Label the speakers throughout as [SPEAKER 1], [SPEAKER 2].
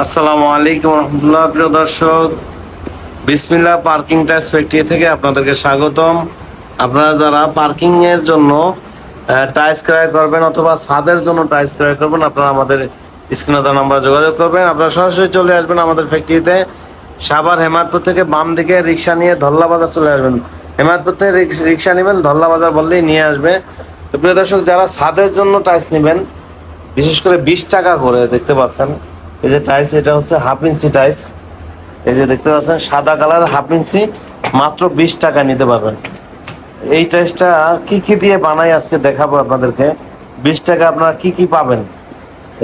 [SPEAKER 1] আসসালামু আলাইকুম রহমতুল্লাহ, প্রিয় দর্শক। বিসমিল্লাহ পার্কিং টাইস ফ্যাক্টরি থেকে আপনাদেরকে স্বাগতম। আপনারা যারা পার্কিং এর জন্য টাইস ক্রয় করবেন অথবা ছাদের জন্য টাইস ক্রয় করবেন, আপনারা আমাদের স্ক্রিনে দেওয়া নাম্বার যোগাযোগ করবেন। আপনারা সরাসরি চলে আসবেন আমাদের ফ্যাক্টরিতে। সাভার হেমায়তপুর থেকে বাম দিকে রিক্সা নিয়ে ধল্লা বাজার চলে আসবেন। হেমায়তপুর থেকে রিক্সা নেবেন, ধল্লা বাজার বললেই নিয়ে আসবে। তো প্রিয় দর্শক, যারা ছাদের জন্য টাইস নেবেন, বিশেষ করে বিশ টাকা করে, দেখতে পাচ্ছেন এই যে টাইস এটা হচ্ছে হাফ ইঞ্চি টাইস এই যে দেখতে পাচ্ছেন, সাদা কালার হাফ ইঞ্চি মাত্র বিশ টাকা নিতে পারবেন। এই টাইসটা কি কি দিয়ে বানাই আজকে দেখাবো আপনাদেরকে। বিশ টাকা আপনারা কি কি পাবেন?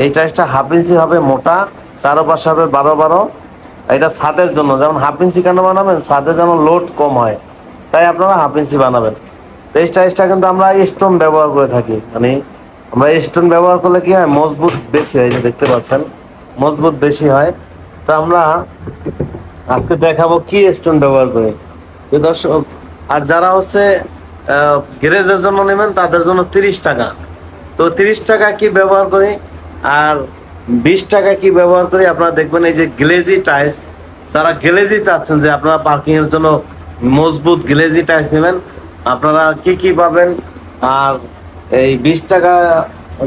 [SPEAKER 1] এই টাইসটা হাফ ইঞ্চি হবে মোটা, চারোপাশে হবে বারো বারো। এটা ছাদের জন্য, যেমন হাফ ইঞ্চি কেন বানাবেন? ছাদে যেন লোড কম হয়। তাই আপনারা হাফ ইঞ্চি বানাবেন। তো এই টাইসটা কিন্তু আমরা স্টোন ব্যবহার করে থাকি। মানে আমরা স্টোন ব্যবহার করলে কি হয়? মজবুত বেশি হয় দেখতে পাচ্ছেন। মজবুত বেশি হয়। তো আমরা আজকে দেখাবো কি স্টোন ব্যবহার করে। দর্শক, আর যারা হচ্ছে গ্যারেজের জন্য নেবেন, তাদের জন্য তিরিশ টাকা। তো তিরিশ টাকা কি ব্যবহার করি, আর বিশ টাকা কি ব্যবহার করি, আপনারা দেখবেন এই যে গ্লেজি টাইলস যারা গ্লেজি চাচ্ছেন যে আপনারা পার্কিংয়ের জন্য মজবুত গ্লেজি টাইলস নেবেন, আপনারা কি কি পাবেন? আর এই বিশ টাকা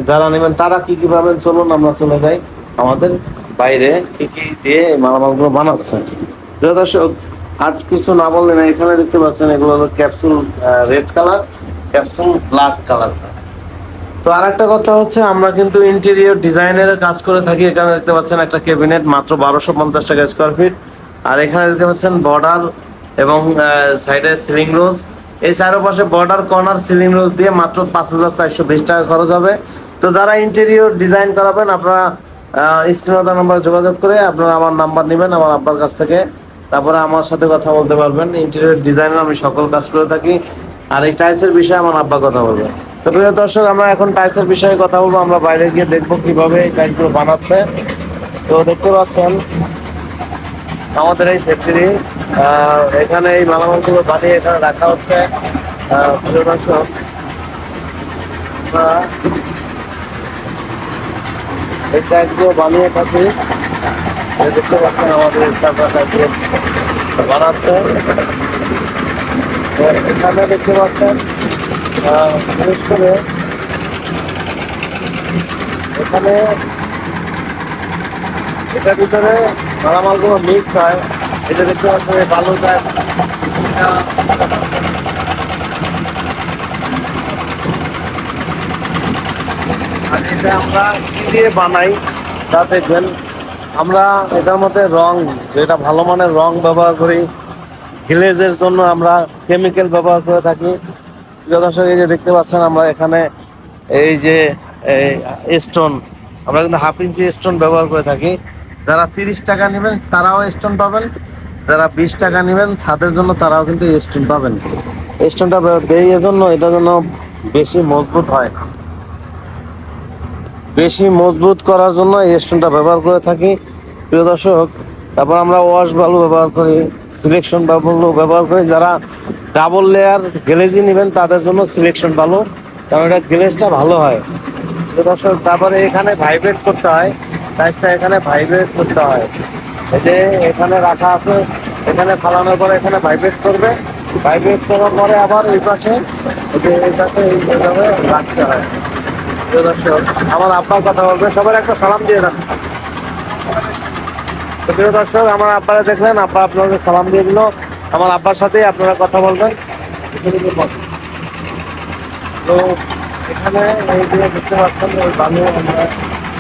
[SPEAKER 1] যারা নেবেন, তারা কি কি পাবেন? চলুন আমরা চলে যাই। আমাদের বাইরে কি কি দিয়ে মালামালগুলো বানাচ্ছেন? দর্শক, আর কিছু না বললে না, এখানে দেখতে পাচ্ছেন এগুলো হলো capsule red colour capsule black colour তো আর একটা কথা হচ্ছে, আমরা কিন্তু ইন্টেরিয়র ডিজাইনের কাজ করে থাকি। এখানে দেখতে পাচ্ছেন একটা ক্যাবিনেট মাত্র বারোশো পঞ্চাশ টাকা স্কোয়ার ফিট আর এখানে দেখতে পাচ্ছেন বর্ডার এবং সাইডে সিলিং রোজ এই চারপাশে বর্ডার কর্নার সিলিং রোজ দিয়ে মাত্র পাঁচ হাজার চারশো বিশ টাকা খরচ হবে। তো যারা ইন্টেরিয়র ডিজাইন করাবেন, আপনারা স্ক্রিনদার নাম্বার যোগাযোগ করে আপনারা আমার নাম্বার নেবেন, আমার আব্বার কাছ থেকে। তারপরে আমার সাথে কথা বলতে পারবেন। ইন্টেরিয়র ডিজাইনার আমি সকল কাজ করে থাকি। আর এই টাইলসের বিষয়ে আমার আব্বা কথা বলবে। তো প্রিয় দর্শক, আমরা এখন টাইলসের বিষয়ে কথা বলব। আমরা বাইরে গিয়ে দেখব কীভাবে এই টাইলসগুলো বানাচ্ছে। তো দেখতে পাচ্ছেন, আমাদের এই ফ্যাক্টরি এখানে এই মালামালগুলো বানিয়ে এখানে রাখা হচ্ছে। প্রিয় দর্শক এই টাইলসগুলো বানিয়ে থাকি। দেখতে পাচ্ছেন আমাদের স্টাফরা বানাচ্ছে। এখানে দেখতে পাচ্ছেন বিশেষ করে এখানে এটার ভিতরে মালামালগুলো মিক্স হয়। এটা দেখতে পাচ্ছেন বালু যায় এটা আমরা দিয়ে বানাই তা দেখবেন। আমরা এটার মধ্যে রং, যেটা ভালো মানের রং ব্যবহার করি, গ্লেজের জন্য আমরা কেমিক্যাল ব্যবহার করে থাকি। দর্শক, এই যে দেখতে পাচ্ছেন আমরা এখানে এই যে স্টোন আমরা কিন্তু হাফ ইঞ্চি স্টোন ব্যবহার করে থাকি। যারা তিরিশ টাকা নেবেন, তারাও স্টোন পাবেন। যারা বিশ টাকা নেবেন, ছাদের জন্য তারাও কিন্তু স্টোন পাবেন। স্টোনটা দেই এজন্য এটা যেন বেশি মজবুত হয়। বেশি মজবুত করার জন্য এই স্টোনটা ব্যবহার করে থাকি। প্রিয় দর্শক, তারপর আমরা ওয়াশ বালু ব্যবহার করি সিলেকশন বালু ব্যবহার করি। যারা ডাবল লেয়ার গ্লেজি নেবেন, তাদের জন্য সিলেকশন বালু কারণ এটা গ্লেজটা ভালো হয়। প্রিয় দর্শক, তারপরে এখানে ভাইব্রেট করতে হয়। টাইসটা এখানে ভাইব্রেট করতে হয়। এই যে এখানে রাখা আছে, এখানে ফালানোর পরে এখানে ভাইব্রেট করবে। ভাইব্রেট করার পরে আবার এই পাশে এই পাশে এইভাবে রাখতে হয়। দর্শক, আমার আব্বার কথা বলবে, সবার একটা সালাম দিয়ে রাখুন প্রিয় দর্শক, আমার আব্বারা দেখলেন, আব্বা আপনাদের সালাম দিয়ে দিল। আমার আব্বার সাথেই আপনারা কথা বলবেন। তো এখানে দেখতে পাচ্ছেন ওই বালু আমরা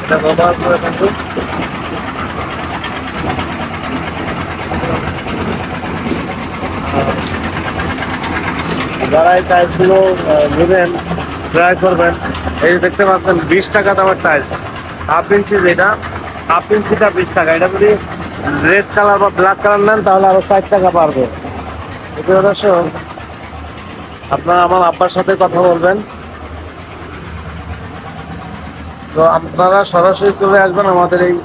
[SPEAKER 1] এটা ব্যবহার করে থাকি। যারা এই টাইলসগুলো নেবেন ট্রাই করবেন। এই দেখতে পাচ্ছেন, বিশ টাকা দামের টাইলস হাফ ইঞ্চি যেটা হাফ ইঞ্চিটা বিশ টাকা। এটা যদি রেড কালার বা ব্ল্যাক কালার নেন, তাহলে আরও ষাট টাকা পারবে আপনারা আমার আব্বার সাথে কথা বলবেন। তো আপনারা সরাসরি চলে আসবেন আমাদের এই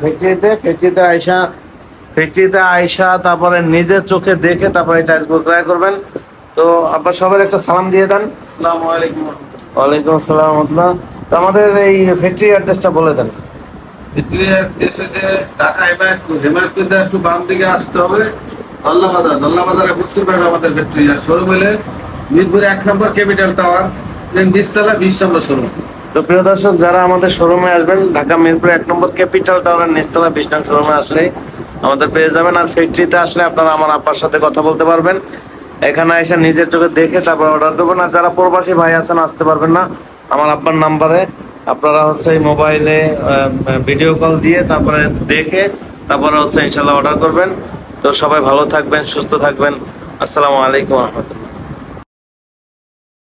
[SPEAKER 1] ফ্যাক্টরিতে ফ্যাক্টরিতে আইসা ফ্যাক্টরিতে আইসা তারপরে নিজের চোখে দেখে তারপরে এই টাইলসগুলো ক্রয় করবেন। তো আব্বার সবার একটা সালাম দিয়ে দেন।
[SPEAKER 2] আসসালামু আলাইকুম।
[SPEAKER 1] ওয়ালাইকুম আসসালাম রহমতুল্লাহ। তো আমাদের এই ফ্যাক্টরি অ্যাড্রেসটা বলে দেন।
[SPEAKER 2] ঢাকা হেমায়তপুর। একটু বাম দিকে আসতে হবে। দল্লা বাজার দল্লা বাজারে পাড়ে আমাদের ফ্যাক্টরি। আর শোরুম হলে মিরপুর এক নম্বর ক্যাপিটাল টাওয়ার। বিশতলা বিশ নম্বর শোরুম।
[SPEAKER 1] তো প্রিয় দর্শক যারা আমাদের শোরুমে আসবেন ঢাকা মিরপুর এক নম্বর ক্যাপিটাল টাওয়ারের নিচতলা বিশ নং শোরুমে আসলে আমাদের পেয়ে যাবেন। আর ফ্যাক্টরিতে আসলে আপনারা আমার আপার সাথে কথা বলতে পারবেন। এখানে এসে নিজের চোখে দেখে তারপর অর্ডার দেবো। আর যারা প্রবাসী ভাই আছেন, আসতে পারবেন না। আমার আব্বার নাম্বারে। আপনারা হচ্ছে মোবাইলে ভিডিও কল দিয়ে তারপরে দেখে তারপরে হচ্ছে ইনশাল্লাহ অর্ডার করবেন। তো সবাই ভালো থাকবেন, সুস্থ থাকবেন। আসসালামু আলাইকুম রহমতুল্লাহ।